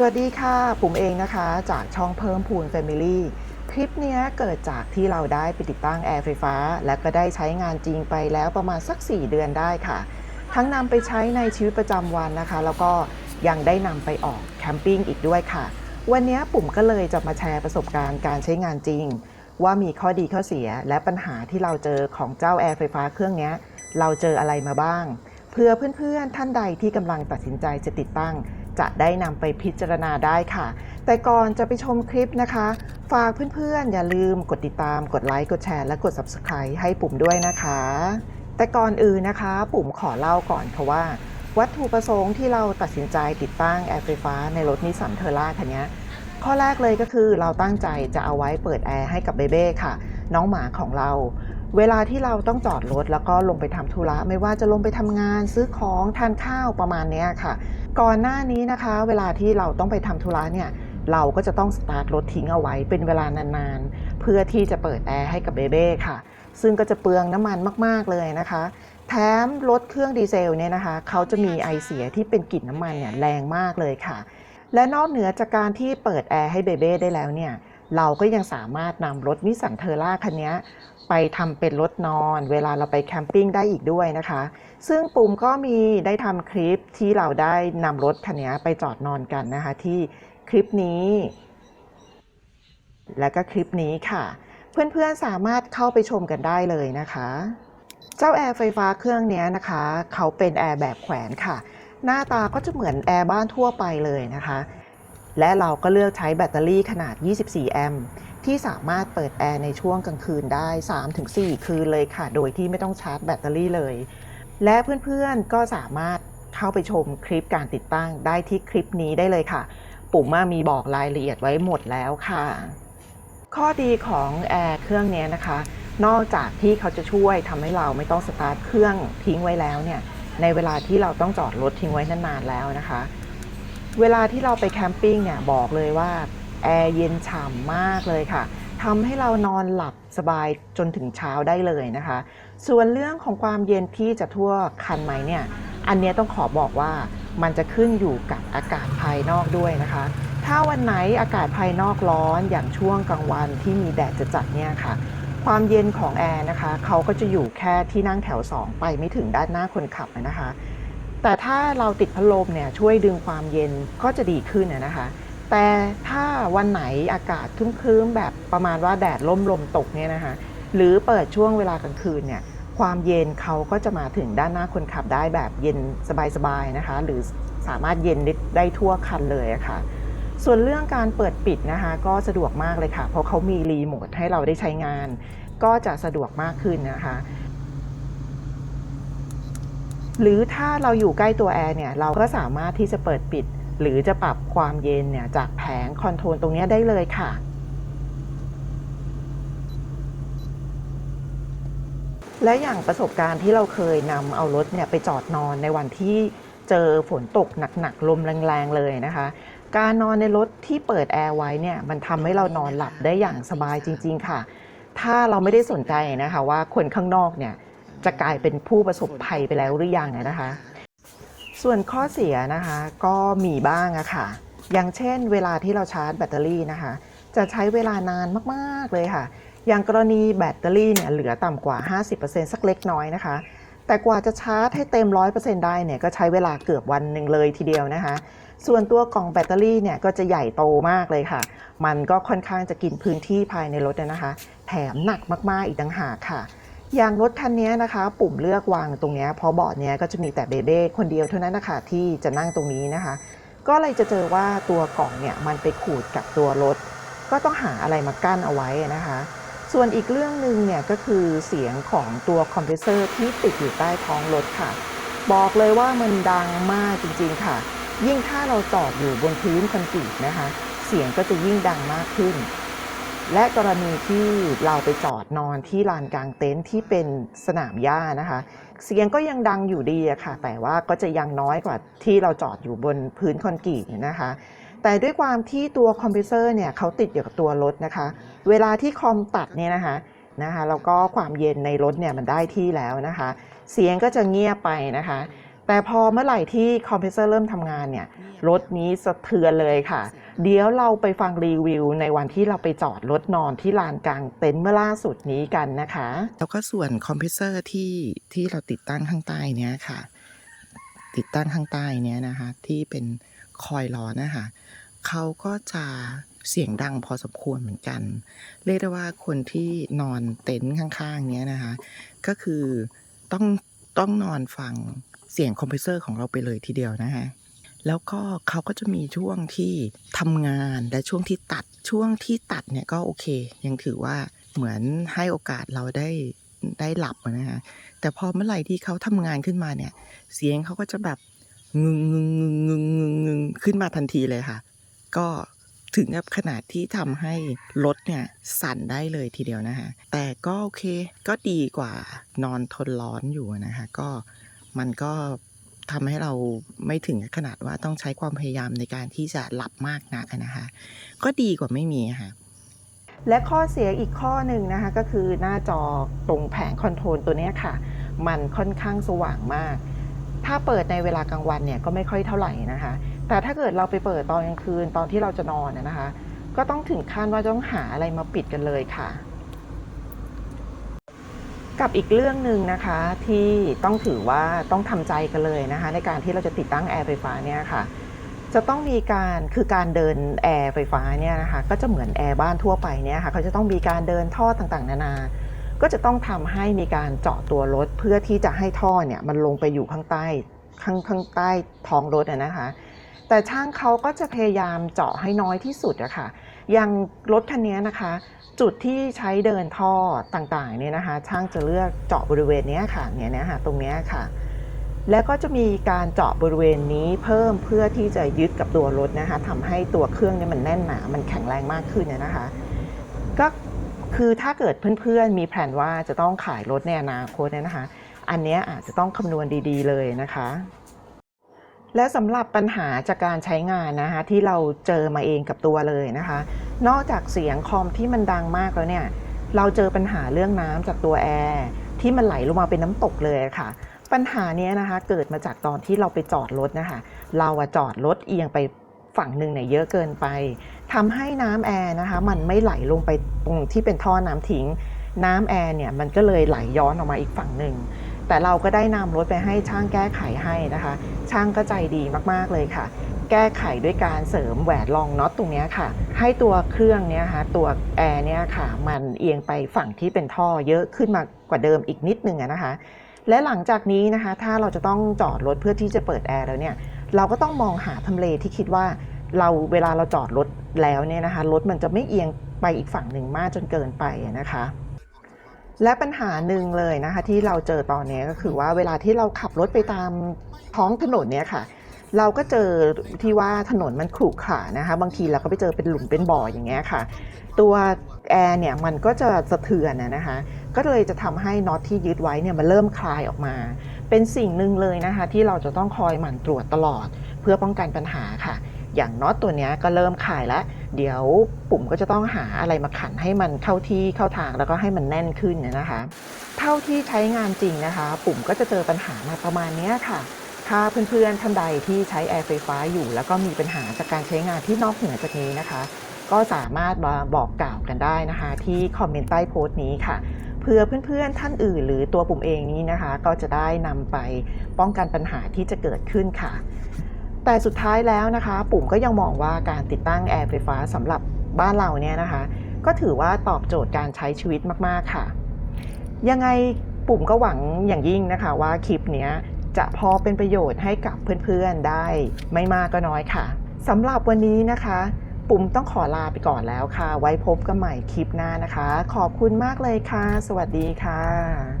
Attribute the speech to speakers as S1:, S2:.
S1: สวัสดีค่ะ ปุ่มเองนะคะ จากช่องเพิ่มพูน Family คลิปนี้เกิดจากที่เราได้ไปติดตั้งแอร์ไฟฟ้า และก็ได้ใช้งานจริงไปแล้วประมาณสัก 4 เดือนได้ค่ะ ทั้งนำไปใช้ในชีวิตประจำวันนะคะ แล้วก็ยังได้นำไปออกแคมปิ้งอีกด้วยค่ะ วันนี้ปุ่มก็เลยจะมาแชร์ประสบการณ์การใช้งานจริง ว่ามีข้อดีข้อเสียและปัญหาที่เราเจอของเจ้าแอร์ไฟฟ้าเครื่องนี้เราเจออะไรมาบ้าง เพื่อเพื่อนๆท่านใดที่กำลังตัดสินใจจะติดตั้ง จะได้นำไปพิจารณาได้ค่ะ แต่ก่อนจะไปชมคลิปนะคะ ฝากเพื่อนๆ อย่าลืมกดติดตาม กดไลค์ กดแชร์ และกด Subscribe ให้ปุ่มด้วยนะคะ แต่ก่อนอื่นนะคะ ปุ่มขอเล่าก่อนค่ะว่า วัตถุประสงค์ที่เราตัดสินใจติดตั้งแอร์ไฟฟ้าในรถนิสสันเทอร่าคันนี้ข้อแรกเลยก็คือเราตั้งใจจะเอาไว้เปิดแอร์ให้กับเบเบ้ค่ะ น้องหมาของเรา เวลาที่เราต้องจอดรถแล้วก็ลงไปทำธุระ ไม่ว่าจะลงไปทำงานซื้อของทานข้าวประมาณเนี้ยค่ะ ก่อนหน้านี้นะคะ เวลาที่เราต้องไปทำธุระเนี่ยเราก็จะต้องสตาร์ทรถทิ้งเอาไว้เป็นเวลานานๆ เพื่อที่จะเปิดแอร์ให้กับเบเบ้ค่ะ ซึ่งก็จะเปลืองน้ำมันมากๆเลยนะคะ แถมรถเครื่องดีเซลเนี่ยนะคะ เขาจะมีไอเสียที่เป็นกลิ่นน้ำมันเนี่ยแรงมากเลยค่ะ และนอกเหนือจากการที่เปิดแอร์ให้เบเบ้ได้แล้วเนี่ย เราก็ยังสามารถนำรถนิสสันเทอร่าคันนี้ ไปทำเป็นรถนอน เวลาเราไปแคมปิ้งได้อีกด้วยนะคะ ซึ่งปุ่มก็มีได้ทำคลิปที่เราได้นำรถคันนี้ไปจอดนอนกันนะคะ ที่คลิปนี้ และก็คลิปนี้ค่ะ เพื่อนๆสามารถเข้าไปชมกันได้เลยนะคะ เจ้าแอร์ไฟฟ้าเครื่องนี้นะคะ เขาเป็นแอร์แบบแขวนค่ะ หน้าตาก็จะเหมือนแอร์บ้านทั่วไปเลยนะคะ และเราก็เลือกใช้แบตเตอรี่ขนาด 24 แอมป์ ที่สามารถเปิดแอร์ในช่วงกลางคืนได้ 3-4 คืนเลยค่ะ โดยที่ไม่ต้องชาร์จแบตเตอรี่เลย และเพื่อนๆก็สามารถเข้าไปชมคลิปการติดตั้งได้ที่คลิปนี้ได้เลยค่ะ ปุ่มมามีบอกรายละเอียดไว้หมดแล้วค่ะ ข้อดีของแอร์เครื่องนี้นะคะ นอกจากที่เขาจะช่วยทำให้เราไม่ต้องสตาร์ทเครื่องทิ้งไว้แล้วเนี่ย ในเวลาที่เราต้องจอดรถทิ้งไว้นานๆแล้วนะคะ เวลาที่เราไปแคมปิ้งเนี่ยบอกเลยว่า แอร์เย็นฉ่ำมากเลยค่ะทำให้เรานอนหลับสบายจนถึงเช้าได้เลยนะคะ ส่วนเรื่องของความเย็นที่จะทั่วคันไหมเนี่ย อันนี้ต้องขอบอกว่ามันจะขึ้นอยู่กับอากาศภายนอกด้วยนะคะ ถ้าวันไหนอากาศภายนอกร้อนอย่างช่วงกลางวันที่มีแดดจัดเนี่ยค่ะ ความเย็นของแอร์นะคะเขาก็จะอยู่แค่ที่นั่งแถว 2 ไปไม่ถึงด้านหน้าคนขับนะคะ แต่ถ้าเราติดพัดลมเนี่ยช่วยดึงความเย็นก็จะดีขึ้นนะคะ แต่ถ้าวันไหนอากาศครึ้มๆแบบประมาณว่าแดดล่มลมตกเนี่ยนะคะหรือเปิดช่วงเวลากลางคืนเนี่ยความเย็นเขาก็จะมาถึงด้านหน้าคนขับได้แบบเย็นสบายๆนะคะ หรือสามารถเย็นได้ทั่วคันเลยะค่ะส่วนเรื่องการเปิดปิดนะคะ ก็สะดวกมากเลยค่ะ เพราะเขามีรีโมทให้เราได้ใช้งาน ก็จะสะดวกมากขึ้นนะคะ หรือถ้าเราอยู่ใกล้ตัวแอร์เนี่ย เราก็สามารถที่จะเปิดปิด หรือจะปรับความเย็นเนี่ยจากแผงคอนโทรลตรงนี้ได้เลยค่ะ และอย่างประสบการณ์ที่เราเคยนำเอารถเนี่ยไปจอดนอนในวันที่เจอฝนตกหนักๆลมแรงๆเลยนะคะ การนอนในรถที่เปิดแอร์ไว้เนี่ยมันทำให้เรานอนหลับได้อย่างสบายจริง ๆ ค่ะ ถ้าเราไม่ได้สนใจนะคะว่าคนข้างนอกเนี่ยจะกลายเป็นผู้ประสบภัยไปแล้วหรือยังนะคะ ส่วนข้อเสียนะคะก็มีบ้างอะค่ะ อย่างเช่น เวลาที่เราชาร์จแบตเตอรี่นะคะ จะใช้เวลานานมากๆเลยค่ะ อย่างกรณีแบตเตอรี่เนี่ยเหลือต่ำกว่า 50%สักเล็กน้อยนะคะ แต่กว่าจะชาร์จให้เต็ม 100%ได้เนี่ยก็ใช้เวลาเกือบวันหนึ่งเลยทีเดียวนะคะ ส่วนตัวกล่องแบตเตอรี่เนี่ยก็จะใหญ่โตมากเลยค่ะ มันก็ค่อนข้างจะกินพื้นที่ภายในรถนะคะ แถมหนักมากๆอีกต่างหากค่ะ อย่างรถคันนี้นะคะ ปุ่มเลือกวางตรงนี้เพราะเบาะเนี้ยก็จะมีแต่เบเบ้คนเดียวเท่านั้นนะคะที่จะนั่งตรงนี้นะคะ ก็เลยจะเจอว่าตัวกล่องเนี่ยมันไปขูดกับตัวรถ ก็ต้องหาอะไรมากั้นเอาไว้นะคะ ส่วนอีกเรื่องหนึ่งเนี่ยก็คือเสียงของตัวคอมเพรสเซอร์ที่ติดอยู่ใต้ท้องรถค่ะ บอกเลยว่ามันดังมากจริงๆค่ะ ยิ่งถ้าเราจอดอยู่บนพื้นคอนกรีตนะคะ เสียงก็จะยิ่งดังมากขึ้น และกรณีที่เราไปจอดนอนที่ลานกลางเต็นท์ที่เป็นสนามหญ้านะคะ เสียงก็ยังดังอยู่ดีอะค่ะ แต่ว่าก็จะยังน้อยกว่าที่เราจอดอยู่บนพื้นคอนกรีตนะคะ แต่ด้วยความที่ตัวคอมเพรสเซอร์เนี่ยเขาติดอยู่กับตัวรถนะคะ เวลาที่คอมตัดเนี่ยนะคะนะคะแล้วก็ความเย็นในรถเนี่ยมันได้ที่แล้วนะคะ เสียงก็จะเงียบไปนะคะ แต่พอเมื่อไหร่ที่คอมเพรสเซอร์เริ่มทำงานเนี่ยรถนี้สะเทือนเลยค่ะ เดี๋ยวเราไปฟังรีวิวในวันที่เราไปจอดรถนอนที่ลานกลางเต็นท์เมื่อล่าสุดนี้กันนะคะ แล้วก็ส่วนคอมเพรสเซอร์ที่ที่เราติดตั้งข้างใต้เนี้ยค่ะ ติดตั้งข้างใต้เนี้ยนะคะ ที่เป็นคอยล์ล้อนะคะเขาก็จะเสียงดังพอสมควรเหมือนกัน เรียกได้ว่าคนที่นอนเต็นท์ข้างๆเนี้ยนะคะ ก็คือต้องต้องนอนฟัง เสียงคอมเพรสเซอร์ของเราไปเลยทีเดียวนะคะแล้วก็เขาก็จะมีช่วงที่ทำงานและช่วงที่ตัดช่วงที่ตัดเนี่ยก็โอเค ยังถือว่าเหมือนให้โอกาสเราได้ได้หลับนะคะแต่พอเมื่อไหร่ที่เขาทำงานขึ้นมาเนี่ย เสียงเขาก็จะแบบงึงงึงงึงงึงงึงงึงขึ้นมาทันทีเลยค่ะ ก็ถึงกับขนาดที่ทำให้รถเนี่ยสั่นได้เลยทีเดียวนะคะแต่ก็โอเคก็ดีกว่านอนทนร้อนอยู่นะคะก็ มันก็ทำให้เราไม่ถึงขนาดว่าต้องใช้ความพยายามในการที่จะหลับมากนักนะคะ ก็ดีกว่าไม่มีค่ะ และข้อเสียอีกข้อหนึ่งนะคะก็คือหน้าจอตรงแผงคอนโทรลตัวนี้ค่ะ มันค่อนข้างสว่างมาก ถ้าเปิดในเวลากลางวันเนี่ยก็ไม่ค่อยเท่าไหร่นะคะ แต่ถ้าเกิดเราไปเปิดตอนกลางคืนตอนที่เราจะนอนนะนะคะ ก็ต้องถึงขั้นว่าต้องหาอะไรมาปิดกันเลยค่ะ กับอีกเรื่องหนึ่งนะคะที่ต้องถือว่าต้องทำใจกันเลยนะคะในการที่เราจะติดตั้งแอร์ไฟฟ้าเนี่ยค่ะจะต้องมีการคือการเดินแอร์ไฟฟ้าเนี่ยนะคะก็จะเหมือนแอร์บ้านทั่วไปเนี่ยค่ะเขาจะต้องมีการเดินท่อต่างๆ นานา ก็จะต้องทำให้มีการเจาะตัวรถเพื่อที่จะให้ท่อเนี่ยมันลงไปอยู่ข้างใต้ข้างข้างใต้ท้องรถนะคะ แต่ช่างเขาก็จะพยายามเจาะให้น้อยที่สุดอะค่ะอย่างรถคันนี้นะคะ จุดที่ใช้เดินท่อต่างๆเนี่ยนะคะ ช่างจะเลือกเจาะบริเวณนี้ค่ะเนี่ยนะค่ะตรงนี้ค่ะ แล้วก็จะมีการเจาะบริเวณนี้เพิ่มเพื่อที่จะยึดกับตัวรถนะคะทำให้ตัวเครื่องเนี่ยมันแน่นหนา มันแข็งแรงมากขึ้นเนี่ยนะคะ ก็คือถ้าเกิดเพื่อนๆมีแผนว่าจะต้องขายรถในอนาคตเนี่ยนะคะ อันนี้อาจจะต้องคำนวณดีๆเลยนะคะ และสำหรับปัญหาจากการใช้งานนะคะที่เราเจอมาเองกับตัวเลยนะคะ นอกจากเสียงคอมที่มันดังมากแล้วเนี่ยเราเจอปัญหาเรื่องน้ำจากตัวแอร์ที่มันไหลลงมาเป็นน้ำตกเลยค่ะ ปัญหาเนี้ยนะคะเกิดมาจากตอนที่เราไปจอดรถนะคะเราอะจอดรถเอียงไปฝั่งหนึ่งเนี่ยเยอะเกินไปทำให้น้ำแอร์นะคะมันไม่ไหลลงไปตรงที่เป็นท่อน้ำทิ้ง น้ำแอร์เนี่ยมันก็เลยไหลย้อนออกมาอีกฝั่งหนึ่ง แต่เราก็ได้นำรถไปให้ช่างแก้ไขให้นะคะ ช่างก็ใจดีมากๆเลยค่ะ แก้ไขด้วยการเสริมแหวนรองน็อตตรงนี้ค่ะ ให้ตัวเครื่องเนี้ยค่ะตัวแอร์เนี่ยค่ะ มันเอียงไปฝั่งที่เป็นท่อเยอะขึ้นมากว่าเดิมอีกนิดนึงนะคะ และหลังจากนี้นะคะ ถ้าเราจะต้องจอดรถเพื่อที่จะเปิดแอร์แล้วเนี่ยเราก็ต้องมองหาทำเลที่คิดว่าเราเวลาเราจอดรถแล้วเนี่ยนะคะรถมันจะไม่เอียงไปอีกฝั่งหนึ่งมากจนเกินไปนะคะ และปัญหาหนึ่งเลยนะคะที่เราเจอตอนนี้ก็คือว่าเวลาที่เราขับรถไปตามท้องถนนเนี่ยค่ะ เราก็เจอที่ว่าถนนมันขรุขระนะคะ บางทีเราก็ไปเจอเป็นหลุมเป็นบ่ออย่างเงี้ยค่ะ ตัวแอร์เนี่ยมันก็จะสะเทือนนะคะ ก็เลยจะทำให้น็อตที่ยึดไว้เนี่ยมันเริ่มคลายออกมา เป็นสิ่งหนึ่งเลยนะคะ ที่เราจะต้องคอยหมั่นตรวจตลอด เพื่อป้องกันปัญหาค่ะ อย่างน็อตตัวนี้ก็เริ่มคลายแล้ว เดี๋ยวปุ่มก็จะต้องหาอะไรมาขันให้มันเข้าที่เข้าทางแล้วก็ให้มันแน่นขึ้นนะคะ เท่าที่ใช้งานจริงนะคะ ปุ่มก็จะเจอปัญหามาประมาณนี้ค่ะถ้าเพื่อนๆท่านใดที่ใช้แอร์ไฟฟ้าอยู่ แล้วก็มีปัญหาจากการใช้งานที่นอกเหนือจากนี้นะคะ ก็สามารถมาบอกกล่าวกันได้นะคะ ที่คอมเมนต์ใต้โพสต์นี้ค่ะเพื่อเพื่อนๆท่านอื่น หรือตัวปุ่มเองนี้นะคะ ก็จะได้นำไปป้องกันปัญหาที่จะเกิดขึ้นค่ะ แต่สุดท้ายแล้วนะคะ ปุ่มก็ยังมองว่าการติดตั้งแอร์ไฟฟ้าสำหรับบ้านเราเนี่ยนะคะ ก็ถือว่าตอบโจทย์การใช้ชีวิตมากๆค่ะ ยังไงปุ่มก็หวังอย่างยิ่งนะคะว่าคลิปเนี้ยจะพอเป็นประโยชน์ให้กับเพื่อนๆได้ไม่มากก็น้อยค่ะสำหรับวันนี้นะคะ ปุ่มต้องขอลาไปก่อนแล้วค่ะ ไว้พบกันใหม่คลิปหน้านะคะ ขอบคุณมากเลยค่ะ สวัสดีค่ะ